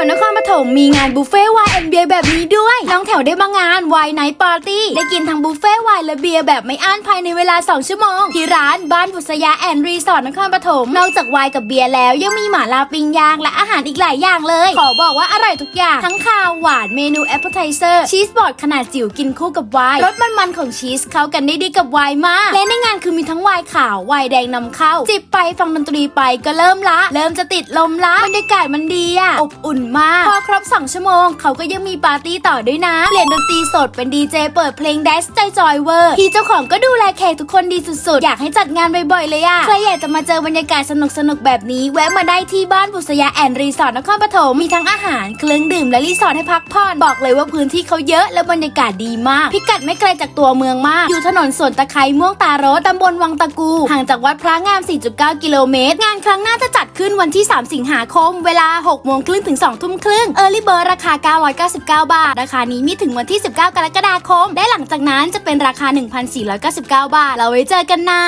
วนครปฐมมีงานบุฟเฟ่ไวน์แอนเบียแบบนี้ด้วย น้องแถวได้มางานไวน์ไนท์ปาร์ตี้ได้กินทั้งบุฟเฟ่ไวน์และเบียร์แบบไม่อั้นภายในเวลา 2 ชั่วโมง ที่ร้านบ้านบุษยาแอนด์รีสอร์ทนครปฐมนอกจากไวน์กับเบียร์แล้ว ยังมีหมาลาปิงยางและอาหารอีกหลายอย่างเลย ขอบอกว่าอร่อยทุกอย่าง ทั้งคาวหวานเมนูแอปเปอร์ไทเซอร์ชีสบอร์ดขนาดจิ๋วกินคู่กับไวน์รสมันๆของชีสเข้ากันได้ดีกับไวน์มากและในงานคือมีทั้งไวน์ขาวไวน์แดงนำเข้า จิบไปฟังดนตรีไปก็เริ่มละ เริ่มจะติดลมละบรรยากาศมันดีอะอบอุ่นมาก พอครบ 2 ชั่วโมง เขาก็ยังมีปาร์ตี้ต่อด้วยนะ เปลี่ยนดนตรีสดเป็นดีเจเปิดเพลงแดนซ์ใจจอยเวอร์พี่เจ้าของก็ดูแลแขกทุกคนดีสุดๆ อยากให้จัดงานบ่อยๆเลยอะใครอยากจะมาเจอบรรยากาศสนุกๆแบบนี้ แวะมาได้ที่บ้านบุษยาแอนด์รีสอร์ทนครปฐมมีทั้งอาหารเครื่องดื่มและรีสอร์ทให้พักผ่อนบอกเลยว่าพื้นที่เขาเยอะและบรรยากาศดีมาก พิกัดไม่ไกลจากตัวเมืองมาก อยู่ถนนสวนตะไคร้ม่วงตารสตำบลวังตะกู ห่างจากวัดพระงาม 4.9 กิโลเมตร งานครั้งหน้าจะจัดขึ้นวันที่ 3 สิงหาคม เวลา 6 โมงครึ่งถึง 2ทุ่มครึ่งเออร์ลี่เบิร์ราคา 999 บาท ราคานี้มีถึงวันที่ 19 กรกฎาคมได้หลังจากนั้นจะเป็นราคา 1,499 บาท เราไว้เจอกันนะ